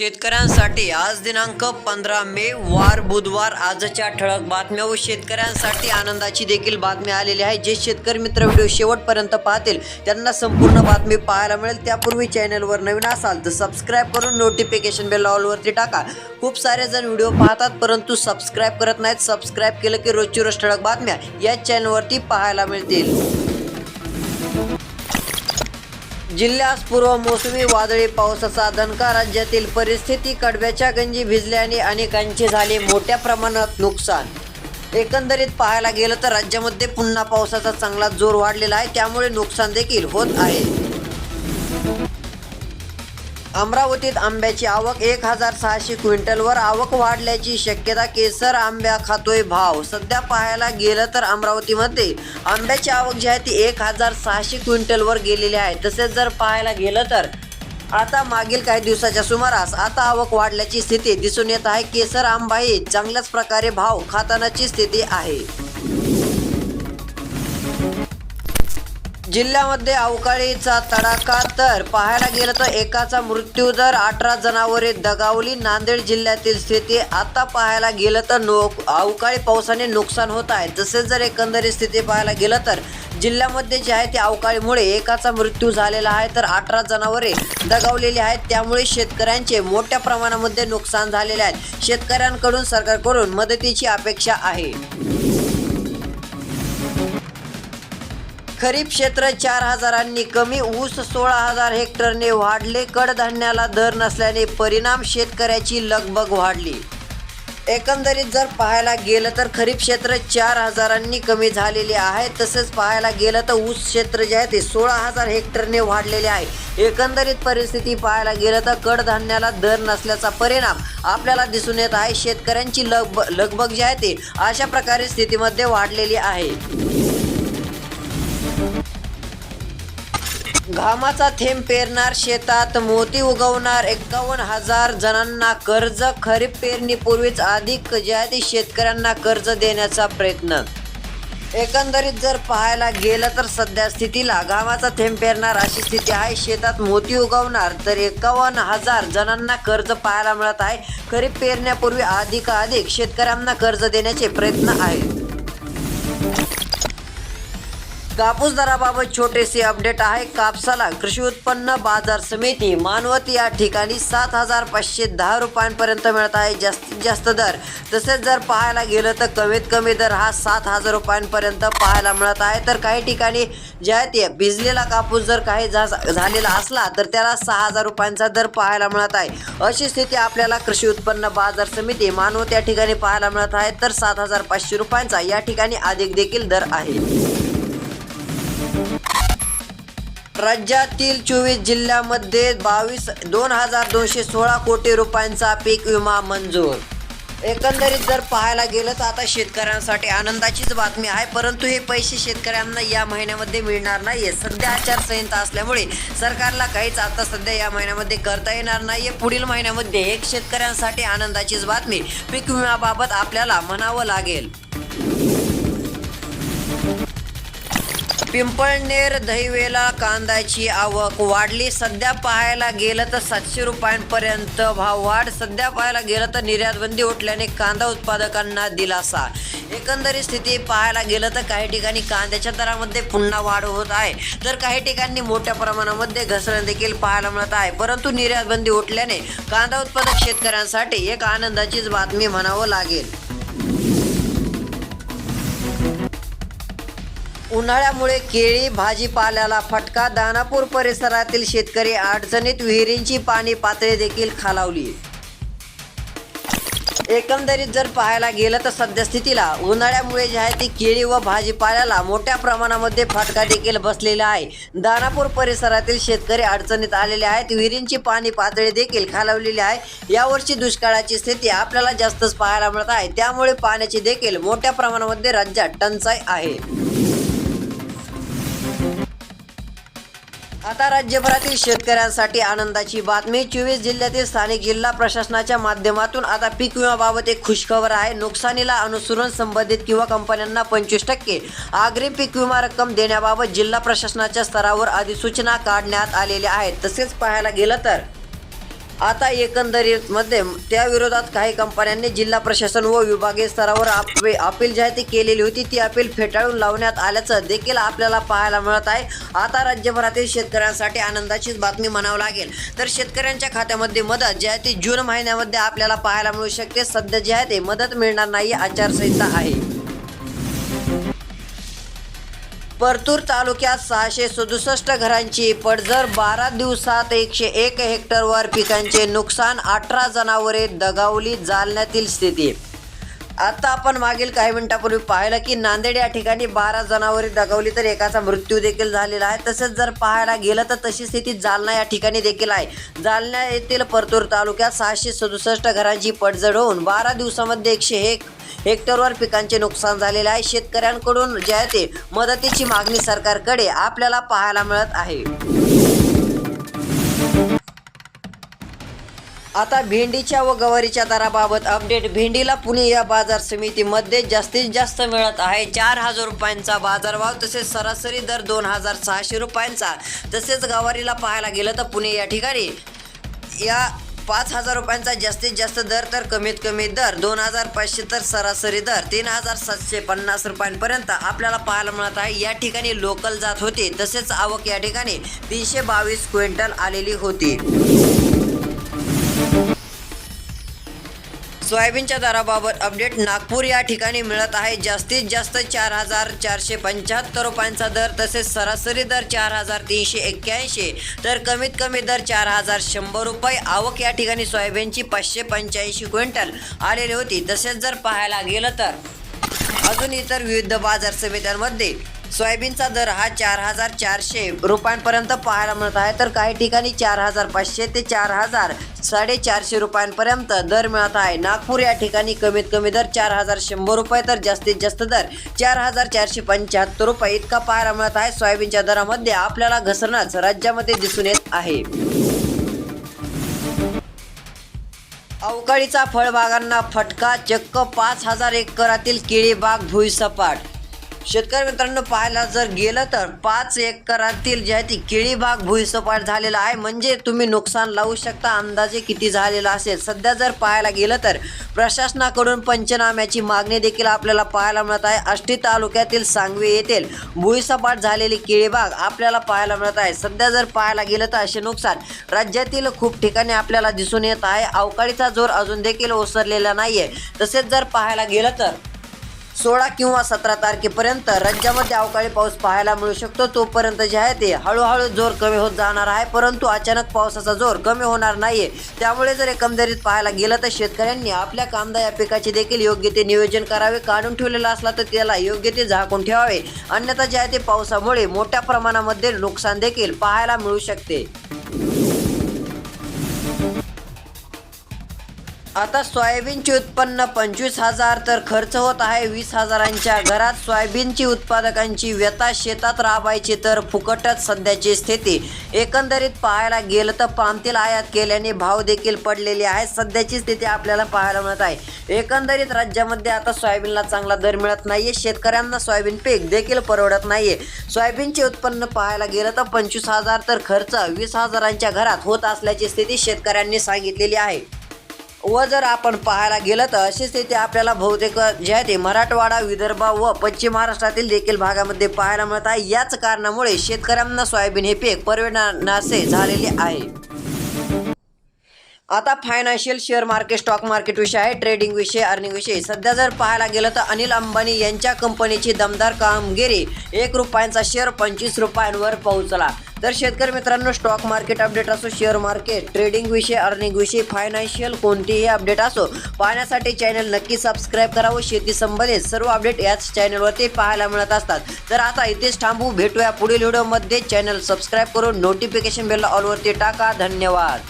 शेतकऱ्यांसाठी आज दिनांक पंधरा मे वार बुधवार आजच्या ठळक बातम्या व शेतकऱ्यांसाठी आनंदाची देखील बातमी आलेली आहे. जे शेतकरी मित्र व्हिडिओ शेवटपर्यंत पाहतील त्यांना संपूर्ण बातमी पाहायला मिळेल. त्यापूर्वी चॅनलवर नवीन असाल तर सबस्क्राईब करून नोटिफिकेशन बेल ऑलवरती टाका. खूप सारे जण व्हिडिओ पाहतात परंतु सबस्क्राईब करत नाहीत. सबस्क्राईब केलं की रोजची रोज ठळक बातम्या या चॅनलवरती पाहायला मिळतील. जिल्ह्यास पूर्व मोसमी वादळी पावसाचा दणका राज्यातील परिस्थिती कडव्याच्या गंजी भिजल्याने अनेकांचे झाले मोठ्या प्रमाणात नुकसान. एकंदरीत पाहायला गेलं तर राज्यामध्ये पुन्हा पावसाचा चांगला जोर वाढलेला आहे. त्यामुळे नुकसान देखील होत आहे. अमरावतीत आंब्याची आवक एक हजार सहाशे क्विंटलवर आवक वाढल्याची शक्यता केसर आंब्या खातोय भाव. सध्या पाहायला गेलं तर अमरावतीमध्ये आंब्याची आवक जी आहे ती एक हजार सहाशे क्विंटलवर गेलेली आहे. तसेच जर पाहायला गेलं तर आता मागील काही दिवसाच्या सुमारास आता आवक वाढल्याची स्थिती दिसून येत आहे. केसर आंबाही चांगल्याच प्रकारे भाव खातानाची स्थिती आहे. जिल्ह्यामध्ये अवकाळीचा तडाखा तर पाहायला गेलं तर एकाचा मृत्यू दर अठरा जनावरे दगावली नांदेड जिल्ह्यातील स्थिती आता पाहायला गेलं तर नो अवकाळी पावसाने नुकसान होत आहे. तसेच जर एकंदरीत स्थिती पाहायला गेलं तर जिल्ह्यामध्ये जे आहे ते अवकाळीमुळे एकाचा मृत्यू झालेला आहे तर अठरा जनावरे दगावलेली आहेत. त्यामुळे शेतकऱ्यांचे मोठ्या प्रमाणामध्ये नुकसान झालेले आहे शेतकऱ्यांकडून सरकारकडून मदतीची अपेक्षा आहे. खरीप क्षेत्र चार हजारांनी कमी ऊस सोळा हजार हेक्टरने वाढले. कडधान्याला दर नसल्याने परिणाम शेतकऱ्याची लगबग वाढली. एकंदरीत जर पाहायला गेलं तर खरीप क्षेत्र चार हजारांनी कमी झालेले आहे. तसेच पाहायला गेलं तर ऊस क्षेत्र जे आहे ते सोळा हजार हेक्टरने वाढलेले आहे. एकंदरीत परिस्थिती पाहायला गेलं तर कडधान्याला दर नसल्याचा परिणाम आपल्याला दिसून येत आहे. शेतकऱ्यांची लगब लगबग जी आहे ते अशा प्रकारे स्थितीमध्ये वाढलेली आहे. घामाचा थेंब पेरणार शेतात मोती उगवणार एकावन्न हजार जणांना कर्ज खरीप पेरणीपूर्वीच अधिक जे आहे शेतकऱ्यांना कर्ज देण्याचा प्रयत्न. एकंदरीत जर पाहायला गेलं तर सध्या स्थितीला घामाचा थेंब पेरणार अशी स्थिती आहे. शेतात मोती उगवणार तर एकावन्न हजार जणांना कर्ज पाहायला मिळत आहे. खरीप पेरण्यापूर्वी अधिकाधिक शेतकऱ्यांना कर्ज देण्याचे प्रयत्न आहेत. कापूस दराबाबत छोटेसे अपडेट आहे. कापसाला कृषी उत्पन्न बाजार समिती मानवत या ठिकाणी सात हजार पाचशे दहा रुपयांपर्यंत मिळत आहे. जास्तीत जास्त दर. तसेच जर पाहायला गेलं तर कमीत कमी दर हा सात हजार रुपयांपर्यंत पाहायला मिळत आहे. तर काही ठिकाणी जे आहे ते भिजलेला कापूस जर काही झा झालेला असला तर त्याला सहा हजार रुपयांचा दर पाहायला मिळत आहे. अशी स्थिती आपल्याला कृषी उत्पन्न बाजार समिती मानवत या ठिकाणी पाहायला मिळत आहे. तर सात हजार पाचशे रुपयांचा या ठिकाणी अधिक देखील दर आहे. राज्यातील चोवीस जिल्ह्यामध्ये बावीस दोन हजार दोनशे सोळा कोटी रुपयांचा पीक विमा मंजूर. एकंदरीत जर पाहायला गेलं तर आता शेतकऱ्यांसाठी आनंदाचीच बातमी आहे परंतु हे पैसे शेतकऱ्यांना या महिन्यामध्ये मिळणार नाही सध्या आचारसंहिता असल्यामुळे सरकारला काहीच आता सध्या या महिन्यामध्ये करता येणार नाहीये. पुढील महिन्यामध्ये एक शेतकऱ्यांसाठी आनंदाचीच बातमी पीक विम्याबाबत आपल्याला म्हणावं लागेल. पिंपळनेर दहिवेला कांद्याची आवक वाढली. सध्या पाहायला गेलं तर सातशे रुपयांपर्यंत भाव वाढ. सध्या पाहायला गेलं तर निर्यातबंदी उठल्याने कांदा उत्पादकांना दिलासा. एकंदरीत स्थिती पाहायला गेलं तर काही ठिकाणी कांद्याच्या दरामध्ये पुन्हा वाढ होत आहे. तर काही ठिकाणी मोठ्या प्रमाणामध्ये घसरण देखील पाहायला मिळत आहे. परंतु निर्यातबंदी उठल्याने कांदा उत्पादक शेतकऱ्यांसाठी एक आनंदाचीच बातमी म्हणावं लागेल. उन्हाळ्यामुळे केळी भाजीपाल्याला फटका. दानापूर परिसरातील शेतकरी अडचणीत विहिरींची पाणी पातळी देखील खालावली. एकंदरीत जर पाहायला गेलं तर सध्या स्थितीला उन्हाळ्यामुळे जे आहे ती केळी व भाजीपाल्याला मोठ्या प्रमाणामध्ये फटका देखील बसलेला आहे. दानापूर परिसरातील शेतकरी अडचणीत आलेले आहेत. विहिरींची पाणी पातळी देखील खालावलेली आहे. यावर्षी दुष्काळाची स्थिती आपल्याला जास्तच पाहायला मिळत आहे. त्यामुळे पाण्याची देखील मोठ्या प्रमाणामध्ये राज्यात टंचाई आहे. आता राज्यभरातील शेतकऱ्यांसाठी आनंदाची बातमी. चोवीस जिल्ह्यातील स्थानिक जिल्हा प्रशासनाच्या माध्यमातून आता पीक विम्याबाबत एक खुशखबर आहे. नुकसानीला अनुसरून संबंधित किंवा कंपन्यांना पंचवीस टक्के अग्रिम पीक विमा रक्कम देण्याबाबत जिल्हा प्रशासनाच्या स्तरावर अधिसूचना काढण्यात आलेल्या आहेत तसेच पाहायला गेलं तर आता एकंदरीत मध्ये त्या विरोधात काही कंपन्यांनी जिल्हा प्रशासन व विभागीय स्तरावर आपे- अपील जी आहे ती केलेली होती. ती अपील फेटाळून लावण्यात आल्याचं देखील आपल्याला पाहायला मिळत आहे. आता राज्यभरातील शेतकऱ्यांसाठी आनंदाचीच बातमी म्हणावं लागेल. तर शेतकऱ्यांच्या खात्यामध्ये मदत जी आहे ती जून महिन्यामध्ये आपल्याला पाहायला मिळू शकते. सध्या जे आहे ते मदत मिळणार नाही आचारसंहिता आहे. परतूर तालुक्यात सहाशे सदुसष्ट घरांची पडझड बारा दिवसात एकशे एक हेक्टरवर पिकांचे नुकसान अठरा जनावरे दगावली जालन्यातील स्थिती. आता आपण मागील काही मिनिटापूर्वी पाहिलं की नांदेड या ठिकाणी बारा जनावरे दगावली तर एकाचा मृत्यू देखील झालेला आहे. तसेच जर पाहायला गेलं तर तशी स्थिती जालना या ठिकाणी देखील आहे. जालना येथील परतूर तालुक्यात सहाशे सदुसष्ट घरांची पडझड होऊन बारा दिवसामध्ये एकशे एक हेक्टरवर पिकांचे नुकसान झालेले आहे. शेतकऱ्यांकडून जे आहे ते मदतीची मागणी सरकारकडे आपल्याला पाहायला मिळत आहे. आता भेंडीच्या व गवारीच्या दराबाबत अपडेट भेंडीला पुणे या बाजार समितीमध्ये जास्तीत जास्त मिळत आहे. चार हजार रुपयांचा बाजारभाव तसेच सरासरी दर दोन हजार सहाशे रुपयांचा. तसेच गवारीला पाहायला गेलं तर पुणे या ठिकाणी या पाच हजार रुपयांचा जास्तीत जास्त दर तर कमीत कमी दर दोन हजार पाचशे तर सरासरी दर तीन हजार सातशे पन्नास रुपयांपर्यंत आपल्याला पाहायला मिळत आहे. या ठिकाणी लोकल जात होती तसेच आवक या ठिकाणी तीनशे बावीस क्विंटल आलेली होती. सोयाबीनच्या दराबाबत अपडेट नागपूर या ठिकाणी मिळत आहे. जास्तीत जास्त चार हजार चारशे पंच्याहत्तर रुपयांचा दर तसेच सरासरी दर चार हजार तीनशे एक्क्याऐंशी. तर कमीत कमी दर चार हजार शंभर रुपये. आवक या ठिकाणी सोयाबीनची पाचशे पंच्याऐंशी क्विंटल आलेली होती. तसेच जर पाहायला गेलं तर अजून इतर विविध बाजार समित्यांमध्ये सोयाबीनचा दर हा चार हजार चारशे रुपयांपर्यंत पाहायला मिळत आहे. तर काही ठिकाणी चार हजार पाचशे ते चार हजार साडेचारशे रुपयांपर्यंत दर मिळत आहे. नागपूर या ठिकाणी कमीत कमी दर चार हजार शंभर रुपये तर जास्तीत जास्त दर चार हजार चारशे पंच्याहत्तर रुपये इतका पाहायला मिळत आहे. सोयाबीनच्या दरामध्ये आपल्याला घसरणच राज्यामध्ये दिसून येत आहे. अवकाळीचा फळबागांना फटका चक्क पाच हजार एकरातील केळी बाग भुईसपाट. शेतकरी मित्रांनो पाहायला जर गेलं तर पाच एकरातील जे आहे ती केळी बाग भुईसपाट झालेला आहे. म्हणजे तुम्ही नुकसान लावू शकता अंदाजे किती झालेला असेल. सध्या जर पाहायला गेलं तर प्रशासनाकडून पंचनाम्याची मागणी देखील आपल्याला पाहायला मिळत आहे. आष्टी तालुक्यातील सांगवी येथील भुईसपाट झालेली केळी बाग आपल्याला पाहायला मिळत आहे. सध्या जर पाहायला गेलं तर असे नुकसान राज्यातील खूप ठिकाणी आपल्याला दिसून येत आहे. अवकाळीचा जोर अजून देखील ओसरलेला नाहीये. तसेच जर पाहायला गेलं तर सोळा किंवा सतरा तारखेपर्यंत राज्यामध्ये अवकाळी पाऊस पाहायला मिळू शकतो. तोपर्यंत जे आहे ते हळूहळू जोर कमी होत जाणार आहे. परंतु अचानक पावसाचा जोर कमी होणार नाहीये. त्यामुळे जर एकंदरीत पाहायला गेलं तर शेतकऱ्यांनी आपल्या कांदा या पिकाचे देखील योग्य ते नियोजन करावे. काढून ठेवलेला असला तर त्याला योग्य ते झाकून ठेवावे. अन्यथा जे आहे ते पावसामुळे मोठ्या प्रमाणामध्ये नुकसान देखील पाहायला मिळू शकते. आता सोयाबीनचे उत्पन्न पंचवीस हजार तर खर्च होत आहे. वीस हजारांच्या घरात सोयाबीनची उत्पादकांची व्यथा शेतात राबायची तर फुकटच सध्याची स्थिती. एकंदरीत पाहायला गेलं तर पामतील आयात केल्याने भाव देखील पडलेले आहे सध्याची स्थिती आपल्याला पाहायला मिळत आहे. एकंदरीत राज्यामध्ये आता सोयाबीनला चांगला दर मिळत नाहीये. शेतकऱ्यांना सोयाबीन पीक देखील परवडत नाहीये. सोयाबीनचे उत्पन्न पाहायला गेलं तर पंचवीस हजार तर खर्च वीस हजारांच्या घरात होत असल्याची स्थिती शेतकऱ्यांनी सांगितलेली आहे. व जर आपण पाहायला गेलं तर अशी स्थिती आपल्याला बहुतेक जे आहे ते मराठवाडा विदर्भ व पश्चिम महाराष्ट्रातील देखील भागामध्ये पाहायला मिळत आहे. याच कारणामुळे शेतकऱ्यांना सोयाबीन हे पीक परवडण्याचे झालेले आहे. आता financial share market stock market विषय आहे. ट्रेडिंग विषय अर्निंग विषय. सध्या जर पाहायला गेलं तर अनिल अंबानी यांच्या कंपनीची दमदार कामगिरी एक रुपयांचा शेअर पंचवीस रुपयांवर पोहोचला. तर शेतकरी मित्रांनो स्टॉक मार्केट अपडेट असो शेअर मार्केट ट्रेडिंग विषय अर्निंग विषय फायनान्शियल कोणतेही अपडेट असो पाहण्यासाठी चॅनल नक्की सबस्क्राईब करा व शेती संबंधित सर्व अपडेट याच चॅनलवरती पाहायला मिळत असतात. तर आता इथेच थांबू भेटूया पुढील व्हिडिओमध्ये चॅनल सबस्क्राईब करून नोटिफिकेशन बेल ऑलवरती टाका. धन्यवाद.